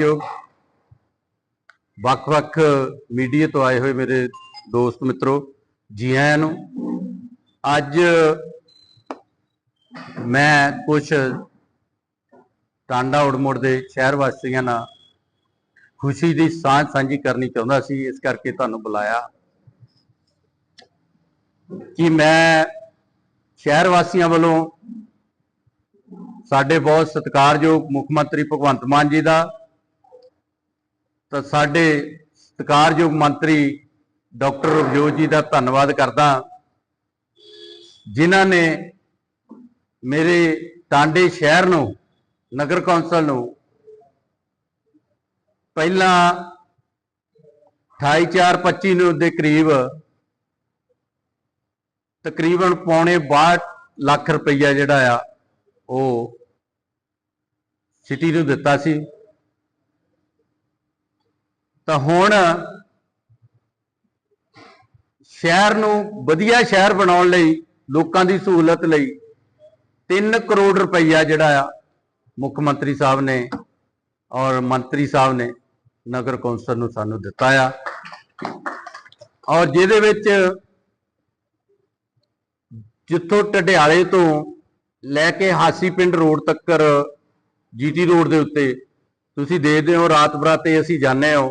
ਸਤਿਕਾਰਯੋਗ ਵੱਖ-ਵੱਖ ਮੀਡੀਆ ਤੋਂ ਆਏ ਹੋਏ ਮੇਰੇ ਦੋਸਤ ਮਿੱਤਰੋ, ਜੀ ਆਇਆਂ ਨੂੰ, ਅੱਜ ਮੈਂ ਕੁਝ ਟਾਂਡਾ ਉੜਮੁੜ ਦੇ ਸ਼ਹਿਰ ਵਾਸੀਆਂ ਨਾਲ ਖੁਸ਼ੀ ਦੀ ਸਾਂਝ ਸਾਂਝੀ ਕਰਨੀ ਚਾਹੁੰਦਾ ਸੀ, ਇਸ ਕਰਕੇ ਤੁਹਾਨੂੰ ਬੁਲਾਇਆ। ਕਿ ਮੈਂ ਸ਼ਹਿਰ ਵਾਸੀਆਂ ਵੱਲੋਂ ਸਾਡੇ ਬਹੁਤ ਸਤਿਕਾਰਯੋਗ ਮੁੱਖ ਮੰਤਰੀ ਭਗਵੰਤ ਮਾਨ ਜੀ ਦਾ ਤਾਂ ਸਾਡੇ ਸਤਿਕਾਰਯੋਗ ਮੰਤਰੀ ਡਾਕਟਰ ਰਵਜੋਤ ਜੀ ਦਾ ਧੰਨਵਾਦ ਕਰਦਾ ਜਿਨ੍ਹਾਂ ਨੇ ਮੇਰੇ ਟਾਂਡੇ ਸ਼ਹਿਰ ਨੂੰ, ਨਗਰ ਕੌਂਸਲ ਨੂੰ ਪਹਿਲਾਂ 28425 ਨੂੰ ਦੇ ਕਰੀਬ ਤਕਰੀਬਨ ਪੌਣੇ 62 ਲੱਖ ਰੁਪਈਆ ਜਿਹੜਾ ਆ, ਉਹ ਸਿਟੀ ਨੂੰ ਦਿੱਤਾ ਸੀ। ਤਾਂ ਹੁਣ ਸ਼ਹਿਰ ਨੂੰ ਵਧੀਆ ਸ਼ਹਿਰ ਬਣਾਉਣ ਲਈ, ਲੋਕਾਂ ਦੀ ਸਹੂਲਤ ਲਈ 3 ਕਰੋੜ ਰੁਪਈਆ ਜਿਹੜਾ ਆ ਮੁੱਖ ਮੰਤਰੀ ਸਾਹਿਬ ਨੇ ਔਰ ਮੰਤਰੀ ਸਾਹਿਬ ਨੇ ਨਗਰ ਕੌਂਸਲ ਨੂੰ ਸਾਨੂੰ ਦਿੱਤਾ ਆ। ਔਰ ਜਿਹਦੇ ਵਿੱਚ ਜਿੱਥੋਂ ਟਡਿਆਲੇ ਤੋਂ ਲੈ ਕੇ ਹਾਸੀ ਪਿੰਡ ਰੋਡ ਤੱਕ ਜੀਟੀ ਰੋਡ ਦੇ ਉੱਤੇ ਤੁਸੀਂ ਦੇਖਦੇ ਹੋ, ਰਾਤ ਬਰਾਤੇ ਅਸੀਂ ਜਾਂਦੇ ਹਾਂ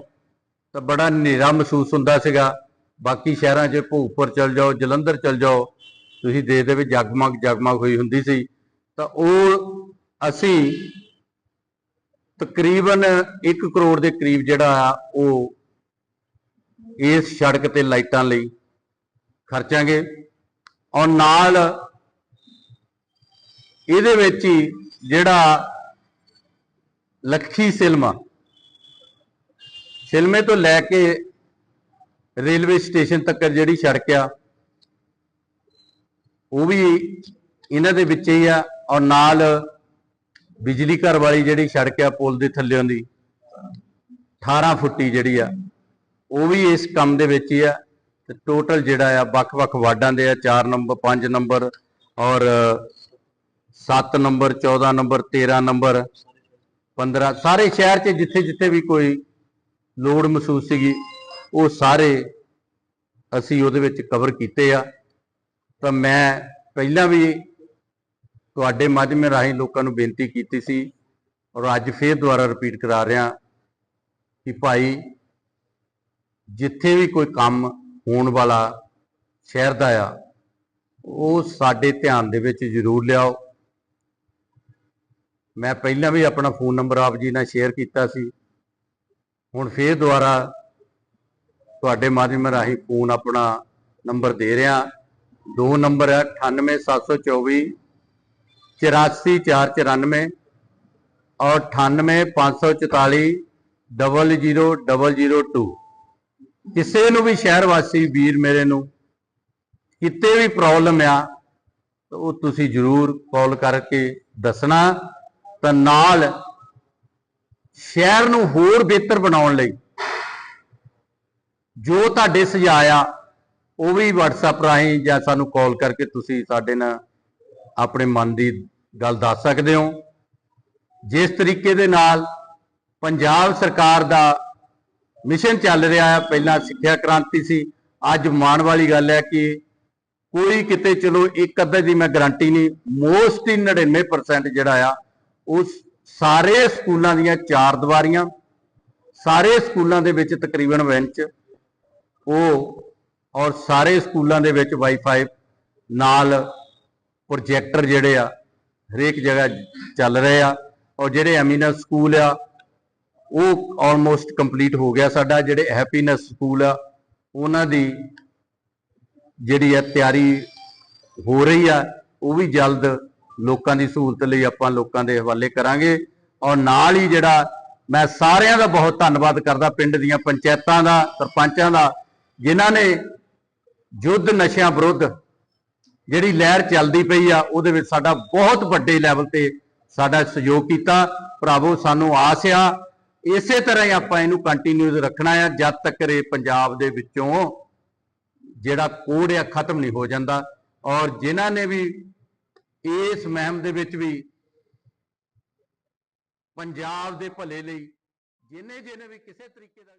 ਤਾਂ ਬੜਾ ਹਨੇਰਾ ਮਹਿਸੂਸ ਹੁੰਦਾ ਸੀਗਾ। ਬਾਕੀ ਸ਼ਹਿਰਾਂ 'ਚ ਭੋਗਪੁਰ ਚਲ ਜਾਓ, ਜਲੰਧਰ ਚਲ ਜਾਓ, ਤੁਸੀਂ ਦੇਖਦੇ ਵੀ ਜਗਮਗ ਜਗਮਗ ਹੋਈ ਹੁੰਦੀ ਸੀ। ਤਾਂ ਉਹ ਅਸੀਂ ਤਕਰੀਬਨ 1 ਕਰੋੜ ਦੇ ਕਰੀਬ ਜਿਹੜਾ ਆ, ਉਹ ਇਸ ਸੜਕ ਤੇ ਲਾਈਟਾਂ ਲਈ ਖਰਚਾਂਗੇ। ਔਰ ਨਾਲ ਇਹਦੇ ਵਿੱਚ ਹੀ ਜਿਹੜਾ ਲੱਖੀ ਸਿਲਮਾ ਸਿਲਮੇ ਤੋਂ ਲੈ ਕੇ ਰੇਲਵੇ ਸਟੇਸ਼ਨ ਤੱਕ ਜਿਹੜੀ ਸੜਕ ਆ, ਉਹ ਵੀ ਇਹਨਾਂ ਦੇ ਵਿੱਚ ਹੀ ਆ ਔਰ ਨਾਲ ਬਿਜਲੀ ਘਰ ਵਾਲੀ ਜਿਹੜੀ ਸੜਕ ਆ ਪੁਲ ਦੇ ਥੱਲੇੋਂ ਦੀ 18 ਫੁੱਟੀ ਜਿਹੜੀ ਆ, ਉਹ ਵੀ ਇਸ ਕੰਮ ਦੇ ਵਿੱਚ ਹੀ ਆ ਤੇ ਟੋਟਲ ਜਿਹੜਾ ਆ ਵੱਖ-ਵੱਖ ਵਾਰਡਾਂ ਦੇ ਆ 4 ਨੰਬਰ 5 ਨੰਬਰ ਔਰ 7 ਨੰਬਰ 14 ਨੰਬਰ 13 ਨੰਬਰ 15 ਸਾਰੇ ਸ਼ਹਿਰ 'ਚ ਜਿੱਥੇ-ਜਿੱਥੇ ਵੀ ਕੋਈ ਲੋੜ ਮਹਿਸੂਸ ਸੀਗੀ, ਉਹ ਸਾਰੇ ਅਸੀਂ ਉਹਦੇ ਵਿੱਚ ਕਵਰ ਕੀਤੇ ਆ। ਤਾਂ ਮੈਂ ਪਹਿਲਾਂ ਵੀ ਤੁਹਾਡੇ ਮਾਧਿਅਮ ਰਾਹੀਂ ਲੋਕਾਂ ਨੂੰ ਬੇਨਤੀ ਕੀਤੀ ਸੀ ਔਰ ਅੱਜ ਫੇਰ ਦੁਬਾਰਾ ਰਿਪੀਟ ਕਰਾ ਰਿਹਾ ਕਿ ਭਾਈ, ਜਿੱਥੇ ਵੀ ਕੋਈ ਕੰਮ ਹੋਣ ਵਾਲਾ ਸ਼ਹਿਰ ਦਾ ਆ, ਉਹ ਸਾਡੇ ਧਿਆਨ ਦੇ ਵਿੱਚ ਜ਼ਰੂਰ ਲਿਆਓ। ਮੈਂ ਪਹਿਲਾਂ ਵੀ ਆਪਣਾ ਫੋਨ ਨੰਬਰ ਆਪ ਜੀ ਨਾਲ ਸ਼ੇਅਰ ਕੀਤਾ ਸੀ। ਹੁਣ ਫੇਰ ਦੁਬਾਰਾ ਤੁਹਾਡੇ ਮਾਧਿਅਮ ਰਾਹੀਂ ਫੋਨ ਆਪਣਾ ਨੰਬਰ ਦੇ ਰਿਹਾ। ਦੋ ਨੰਬਰ ਹੈ 98724 84494 ਔਰ 98544 00002 ਕਿਸੇ ਨੂੰ ਵੀ ਸ਼ਹਿਰ ਵਾਸੀ ਵੀਰ ਮੇਰੇ ਨੂੰ ਕਿਤੇ ਵੀ ਪ੍ਰੋਬਲਮ ਆ, ਤਾਂ ਉਹ ਤੁਸੀਂ ਜ਼ਰੂਰ ਕਾਲ ਕਰਕੇ ਦੱਸਣਾ। ਤਾਂ ਨਾਲ ਸ਼ਹਿਰ ਨੂੰ ਹੋਰ ਬਿਹਤਰ ਬਣਾਉਣ ਲਈ ਜੋ ਤੁਹਾਡੇ ਸੁਝਾਅ ਆ, ਉਹ ਵੀ WhatsApp ਰਾਹੀਂ ਜਾਂ ਸਾਨੂੰ ਕਾਲ ਕਰਕੇ ਤੁਸੀਂ ਸਾਡੇ ਨਾਲ ਆਪਣੇ ਮਨ ਦੀ ਗੱਲ ਦੱਸ ਸਕਦੇ ਹੋ। ਜਿਸ ਤਰੀਕੇ ਦੇ ਨਾਲ ਪੰਜਾਬ ਸਰਕਾਰ ਦਾ ਮਿਸ਼ਨ ਚੱਲ ਰਿਹਾ ਹੈ ਪਹਿਲਾਂ ਸਿੱਖਿਆ ਕ੍ਰਾਂਤੀ ਸੀ, ਅੱਜ ਮਾਣ ਵਾਲੀ ਗੱਲ ਹੈ ਕਿ ਕੋਈ ਕਿਤੇ ਚਲੋ ਇੱਕ ਅੱਧੇ ਦੀ ਮੈਂ ਗਾਰੰਟੀ ਨਹੀਂ ਮੋਸਟ ਹੀ 99% ਜਿਹੜਾ ਆ ਉਹ ਸਾਰੇ ਸਕੂਲਾਂ ਦੀਆਂ ਚਾਰ ਦੀਵਾਰੀਆਂ, ਸਾਰੇ ਸਕੂਲਾਂ ਦੇ ਵਿੱਚ ਤਕਰੀਬਨ ਬੈਂਚ ਉਹ ਔਰ ਸਾਰੇ ਸਕੂਲਾਂ ਦੇ ਵਿੱਚ ਵਾਈਫਾਈ ਨਾਲ ਪ੍ਰੋਜੈਕਟਰ ਜਿਹੜੇ ਆ, ਹਰੇਕ ਜਗ੍ਹਾ ਚੱਲ ਰਹੇ ਆ ਔਰ ਜਿਹੜੇ ਐਮੀਨਸ ਸਕੂਲ ਆ, ਉਹ ਆਲਮੋਸਟ ਕੰਪਲੀਟ ਹੋ ਗਿਆ ਸਾਡਾ, ਜਿਹੜੇ ਹੈਪੀਨੈਸ ਸਕੂਲ ਆ, ਉਹਨਾਂ ਦੀ ਜਿਹੜੀ ਆ ਤਿਆਰੀ ਹੋ ਰਹੀ ਆ, ਉਹ ਵੀ ਜਲਦ ਲੋਕਾਂ ਦੀ ਸਹੂਲਤ ਲਈ ਆਪਾਂ ਲੋਕਾਂ ਦੇ ਹਵਾਲੇ ਕਰਾਂਗੇ। ਔਰ ਨਾਲ ਹੀ ਜਿਹੜਾ ਮੈਂ ਸਾਰਿਆਂ ਦਾ ਬਹੁਤ ਧੰਨਵਾਦ ਕਰਦਾ, ਪਿੰਡ ਦੀਆਂ ਪੰਚਾਇਤਾਂ ਦਾ, ਸਰਪੰਚਾਂ ਦਾ, ਜਿਨ੍ਹਾਂ ਨੇ ਯੁੱਧ ਨਸ਼ਿਆਂ ਵਿਰੁੱਧ ਜਿਹੜੀ ਲਹਿਰ ਚੱਲਦੀ ਪਈ ਆ, ਉਹਦੇ ਵਿੱਚ ਸਾਡਾ ਬਹੁਤ ਵੱਡੇ ਲੈਵਲ ਤੇ ਸਾਡਾ ਸਹਿਯੋਗ ਕੀਤਾ। ਭਰਾਵੋ, ਸਾਨੂੰ ਆਸ ਆ, ਇਸੇ ਤਰ੍ਹਾਂ ਹੀ ਆਪਾਂ ਇਹਨੂੰ ਕੰਟੀਨਿਊਸ ਰੱਖਣਾ ਆ। ਜਦ ਤੱਕ ਇਹ ਪੰਜਾਬ ਦੇ ਵਿੱਚੋਂ ਜਿਹੜਾ ਕੋਡ ਆ, ਖਤਮ ਨਹੀਂ ਹੋ ਜਾਂਦਾ। ਔਰ ਜਿਨ੍ਹਾਂ ਨੇ ਵੀ ਇਸ ਮਹਿਮ ਦੇ ਵਿੱਚ ਵੀ ਪੰਜਾਬ ਦੇ ਭਲੇ ਲਈ ਜਿਨੇ ਜਿਨੇ ਵੀ ਕਿਸੇ ਤਰੀਕੇ ਦਾ